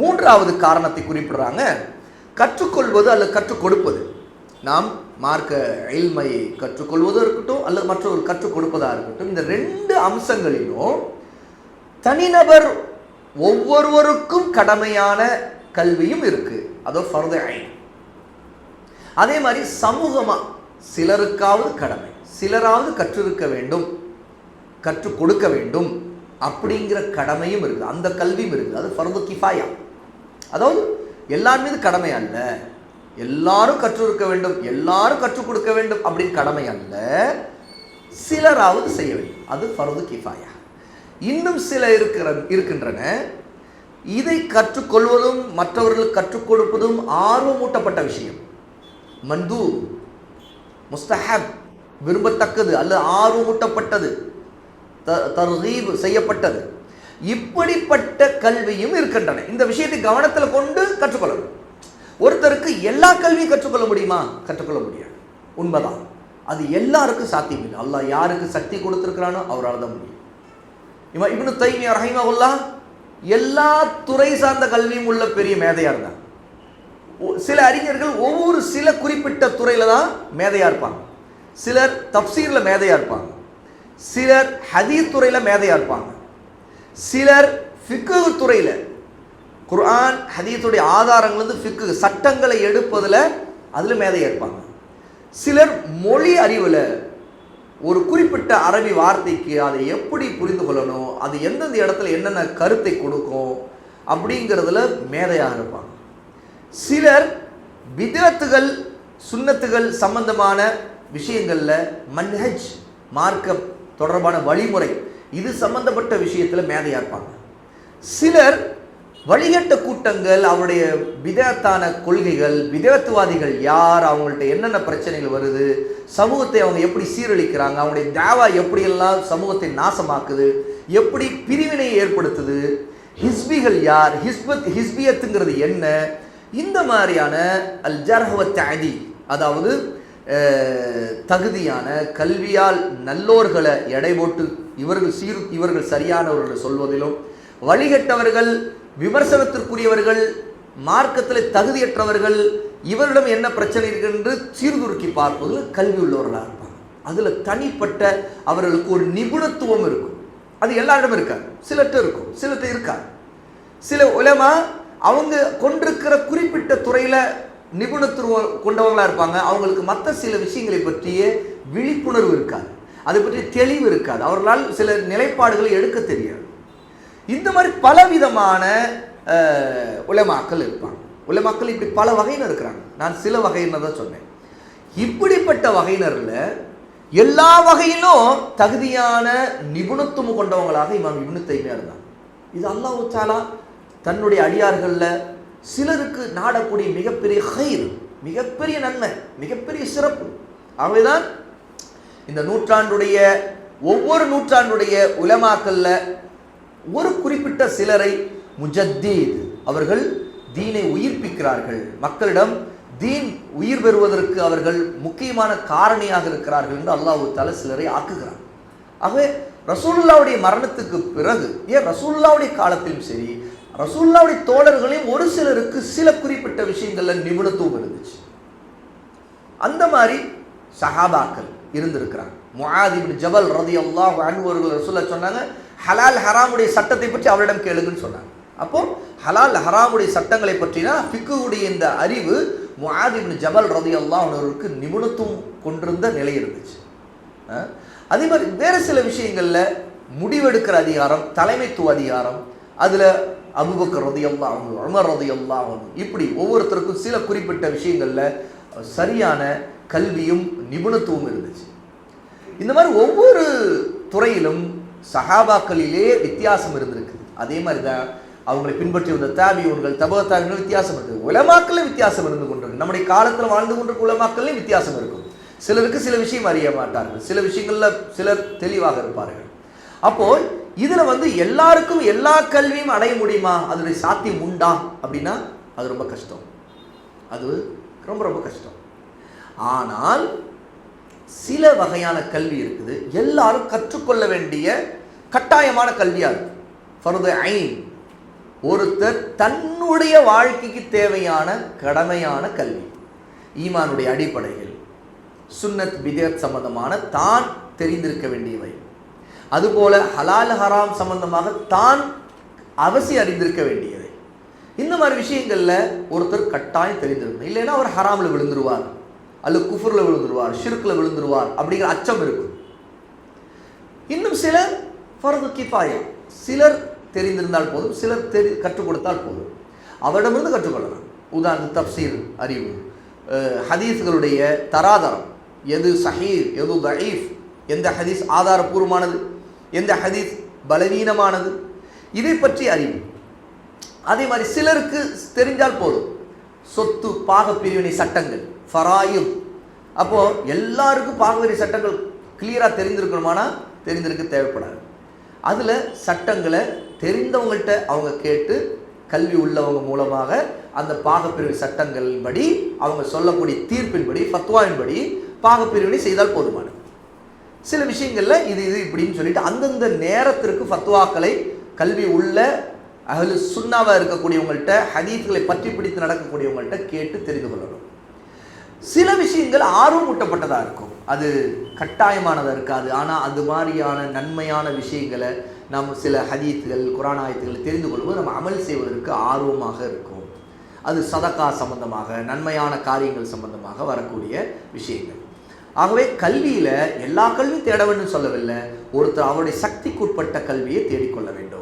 மூன்றாவது காரணத்தை குறிப்பிடுறாங்க. கற்றுக்கொள்வது அல்லது கற்றுக் கொடுப்பது நாம் மார்க்க இல்மை கற்றுக்கொள்வதும் இருக்கட்டும் அல்லது மற்றொரு கற்றுக் கொடுப்பதாக இருக்கட்டும் இந்த ரெண்டு அம்சங்களிலும் தனிநபர் ஒவ்வொருவருக்கும் கடமையான கல்வியும் இருக்கு. அதோ ஃபர்த ஐன் அதே மாதிரி சமூகமாக சிலருக்காவது கடமை சிலராவது கற்றிருக்க வேண்டும் கற்றுக் கொடுக்க வேண்டும் அப்படிங்கிற கடமையும் இருக்குது. அந்த கல்வியும் இருக்குது. அது ஃபர்து கிஃபாயா. அதாவது எல்லார் மீது கடமை அல்ல. எல்லாரும் கற்றிருக்க வேண்டும். எல்லாரும் கற்றுக் கொடுக்க வேண்டும் அப்படின்னு கடமை அல்ல. சிலராவது செய்ய வேண்டும். அது ஃபர்து கிஃபாயா. இன்னும் சில இருக்கிற இருக்கின்றன. இதை கற்றுக்கொள்வதும் மற்றவர்களுக்கு கற்றுக் கொடுப்பதும் ஆர்வமூட்டப்பட்ட விஷயம். மந்து முஸ்தஹப் விரும்பத்தக்கது அல்லது ஆர்வமூட்டப்பட்டது. த- செய்யப்பட்டது. இப்படிப்பட்ட கல்வியும் இருக்கின்றன. இந்த விஷயத்தை கவனத்தில் கொண்டு கற்றுக்கொள்ளணும். ஒருத்தருக்கு எல்லா கல்வியும் கற்றுக்கொள்ள முடியுமா? கற்றுக்கொள்ள முடியாது. உண்மைதான். அது எல்லாருக்கும் சாத்தியம் இல்லை. அல்லாஹ் யாருக்கு சக்தி கொடுத்துருக்கிறானோ அவரால் தான் முடியும். இவன் இப்னு தைமியா ரஹிமகுல்லா எல்லா துறை சார்ந்த கல்வியும் உள்ள பெரிய மேதையாக இருந்தாங்க சில அறிஞர்கள் ஒவ்வொரு சில குறிப்பிட்ட துறையில தான் மேதையாக இருப்பாங்க. சிலர் தப்சீரில் மேதையாக இருப்பாங்க. சிலர் ஹதீத் துறையில் மேதையாக இருப்பாங்க. சிலர் ஃபிக்கு துறையில் குர்ஆன் ஹதீத்துடைய ஆதாரங்கள் வந்து ஃபிக்கு சட்டங்களை எடுப்பதில் அதில் மேதை இருப்பாங்க சிலர் மொழி அறிவில் ஒரு குறிப்பிட்ட அரபி வார்த்தைக்கு அதை எப்படி புரிந்து கொள்ளணும் அது எந்தெந்த இடத்துல என்னென்ன கருத்தை கொடுக்கும் அப்படிங்கிறதுல மேதையாக இருப்பாங்க. சிலர் விதத்துகள் சுண்ணத்துகள் சம்பந்தமான விஷயங்களில் மன்ஹஜ் மார்க்க தொடர்பான வழிமுறை இது சம்பந்தப்பட்ட விஷயத்துல மேதையாக இருப்பாங்க. சிலர் வழிகட்ட கூட்டங்கள் அவருடைய விதத்தான கொள்கைகள் விதத்துவாதிகள் யார் அவங்கள்ட்ட என்னென்ன பிரச்சனைகள் வருது சமூகத்தை அவங்க எப்படி சீரழிக்கிறாங்க அவங்களுடைய தேவா எப்படியெல்லாம் சமூகத்தை நாசமாக்குது எப்படி பிரிவினையை ஏற்படுத்துது ஹிஸ்பிகள் யார் ஹிஸ்பத் ஹிஸ்பியத்துங்கிறது என்ன இந்த மாதிரியான அல் ஜர்ஹவத் அதி அதாவது தகுதியான கல்வியால் நல்லோர்களை எடை போட்டு இவர்கள் சீர் இவர்கள் சரியானவர்கள் சொல்வதிலும் வழிகட்டவர்கள் விமர்சனத்திற்குரியவர்கள் மார்க்கத்தில் தகுதியற்றவர்கள் இவரிடம் என்ன பிரச்சனை இருக்கு என்று சீர்துருக்கி பார்ப்பதில் கல்வி உள்ளவர்களாக இருப்பாங்க. அதில் தனிப்பட்ட அவர்களுக்கு ஒரு நிபுணத்துவம் இருக்கும். அது எல்லாரிடம் இருக்காது சிலர்கிட்ட இருக்கும். சிலர்கிட்ட இருக்காது. சில உலமா அவங்க கொண்டிருக்கிற குறிப்பிட்ட துறையில் நிபுணத்துவம் கொண்டவங்களாக இருப்பாங்க. அவங்களுக்கு மற்ற சில விஷயங்களை பற்றிய விழிப்புணர்வு இருக்காது. அதை பற்றி தெளிவு இருக்காது. அவர்களால் சில நிலைப்பாடுகளை எடுக்க தெரியாது. இந்த மாதிரி பலவிதமான உலமாக்கள் இருப்பாங்க. உலமாக்கள் இப்படி பல வகையினர் இருக்கிறாங்க. நான் சில வகையினர் தான் சொன்னேன். இப்படிப்பட்ட வகையினரில் எல்லா வகையிலும் தகுதியான நிபுணத்துவம் கொண்டவங்களாக இமாம் இப்னு தைமியா இருந்தாங்க. இது அல்லாஹ் தாலா தன்னுடைய அடியார்களில் சிலருக்கு நாடக்கூடிய மிகப்பெரிய ஹைர் மிகப்பெரிய நன்மை மிகப்பெரிய சிறப்பு. ஆகவேதான் இந்த நூற்றாண்டுடைய ஒவ்வொரு நூற்றாண்டுடைய உலமாக்கல்ல ஒரு குறிப்பிட்ட சிலரை முஜத்தீத் அவர்கள் தீனை உயிர்ப்பிக்கிறார்கள். மக்களிடம் தீன் உயிர் பெறுவதற்கு அவர்கள் முக்கியமான காரணியாக இருக்கிறார்கள் என்று அல்லாஹு தஆலா சிலரை ஆக்குகிறார் ஆகவே ரசூல்லாவுடைய மரணத்துக்கு பிறகு ஏன் ரசூல்லாவுடைய காலத்திலும் சரி ரசூல்லாவுடைய தோழர்களையும் ஒரு சிலருக்கு சில குறிப்பிட்ட விஷயங்கள்ல நிபுணத்துவம் இருந்துச்சு. அந்த மாதிரி சஹாபாக்கள் இருந்திருக்கிறாங்க. முஹாதிபின் ஜபல் ரதி அன்ஹு அவர்கள் ரசூல்லா சொன்னாங்க ஹலால் ஹராமுடைய சட்டத்தை பற்றி அவரிடம் கேளுங்கன்னு சொன்னாங்க. அப்போ ஹலால் ஹராமுடைய சட்டங்களை பற்றினா ஃபிக்குடைய இந்த அறிவு முஹாதிபின் ஜபல் ரதி அன்ஹு அவருக்கு நிபுணத்துவம் கொண்டிருந்த நிலை இருந்துச்சு. அதே மாதிரி வேறு சில விஷயங்களில் முடிவெடுக்கிற அதிகாரம் தலைமைத்துவ அதிகாரம் அதில் அபுபக்கர் ரதியல்லாஹு அன்ஹு உமர் இப்படி ஒவ்வொருத்தருக்கும் சில குறிப்பிட்ட விஷயங்களில் சரியான கல்வியும் நிபுணத்துவம் இருந்துச்சு. இந்த மாதிரி ஒவ்வொரு துறையிலும் சஹாபாக்களிலே வித்தியாசம் இருந்திருக்குது. அதே மாதிரி தான் அவங்களை பின்பற்றி வந்த தாபியோன்கள் தபக வித்தியாசம் இருக்குது உலமாக்கள்ல வித்தியாசம் இருந்து கொண்டிருக்கு. நம்முடைய காலத்தில் வாழ்ந்து கொண்டிருக்க உலமாக்கள்லையும் வித்தியாசம் இருக்கும். சிலருக்கு சில விஷயம் அறிய மாட்டார்கள். சில விஷயங்களில் சிலர் தெளிவாக இருப்பார்கள். அப்போது இதில் வந்து எல்லாருக்கும் எல்லா கல்வியும் அடைய முடியுமா? அதனுடைய சாத்தியம் உண்டா? அப்படின்னா அது ரொம்ப கஷ்டம். அது ரொம்ப ரொம்ப கஷ்டம். ஆனால் சில வகையான கல்வி இருக்குது. எல்லாரும் கற்றுக்கொள்ள வேண்டிய கட்டாயமான கல்வியாக இருக்கு. ஃபர்து ஐன் ஒருத்தர் தன்னுடைய வாழ்க்கைக்கு தேவையான கடமையான கல்வி ஈமானுடைய அடிப்படையில் சுன்னத் பிதத் சம்பந்தமான தான் தெரிந்திருக்க வேண்டியவை. அதுபோல ஹலால் ஹராம் சம்பந்தமாக தான் அவசியம் அறிந்திருக்க வேண்டியது. இந்த மாதிரி விஷயங்கள்ல ஒருத்தர் கட்டாயம் தெரிந்திருக்கணும். இல்லைன்னா அவர் ஹராமில் விழுந்துருவார். அல்லது குஃபரில் விழுந்துருவார் ஷிர்கில் விழுந்துருவார் அப்படிங்கிற அச்சம் இருக்கும் இன்னும் சிலர் ஃபரது கிஃபாயம் சிலர் தெரிந்திருந்தால் போதும் சிலர் தெரி கற்றுக் கொடுத்தால் போதும். அவரிடமிருந்து கற்றுக்கொள்ளலாம். உதாரண தப்சீர் அறிவு. அஹ், ஹதீஸ்களுடைய தராதரம். எது சஹீர் எது தயீஃப் எந்த ஹதீஸ் ஆதாரபூர்வமானது? எந்த ஹதீஸ் பலவீனமானது? இதை பற்றி அறிவு. அதே மாதிரி சிலருக்கு தெரிஞ்சால் போதும். சொத்து பாகப்பிரிவினை சட்டங்கள் ஃபராயும். அப்போது எல்லாருக்கும் பாகப்பிரிவு சட்டங்கள் கிளியராக தெரிந்திருக்கணுமானா தெரிந்திருக்க தேவைப்படாது. அதில் சட்டங்களை தெரிந்தவங்கள்ட்ட அவங்க கேட்டு கல்வி உள்ளவங்க மூலமாக அந்த பாகப்பிரிவு சட்டங்களின்படி அவங்க சொல்லக்கூடிய தீர்ப்பின்படி ஃபத்வாவின்படி பாகப்பிரிவினை செய்தால் போதுமானது. சில விஷயங்களில் இது இது இப்படின்னு சொல்லிட்டு அந்தந்த நேரத்திற்கு ஃபத்வாக்களை கல்வி உள்ள அகலு சுண்ணாவாக இருக்கக்கூடியவங்கள்ட்ட ஹதீஸ்களை பற்றி பிடித்து நடக்கக்கூடியவங்கள்ட்ட கேட்டு தெரிந்து கொள்ளணும். சில விஷயங்கள் ஆர்வமூட்டப்பட்டதாக இருக்கும். அது கட்டாயமானதாக இருக்காது. ஆனால் அது மாதிரியான நன்மையான விஷயங்களை நாம் சில ஹதீத்துகள் குரான் ஆயத்துகள் தெரிந்து கொள்வது நம்ம அமல் செய்வதற்கு ஆர்வமாக இருக்கும். அது சதக்கா சம்பந்தமாக நன்மையான காரியங்கள் சம்பந்தமாக வரக்கூடிய விஷயங்கள். ஆகவே கல்வியில் எல்லா கல்வியும் தேட வேண்டும் சொல்லவில்லை. ஒருத்தர் அவருடைய சக்திக்குட்பட்ட கல்வியை தேடிக்கொள்ள வேண்டும்.